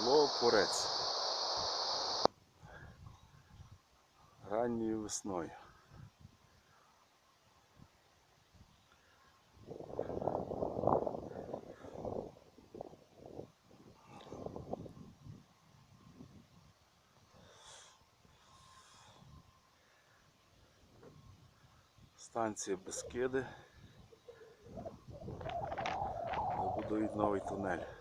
Село Курець. Ранньою весною. Станція Бескиди. Будують новий тунель.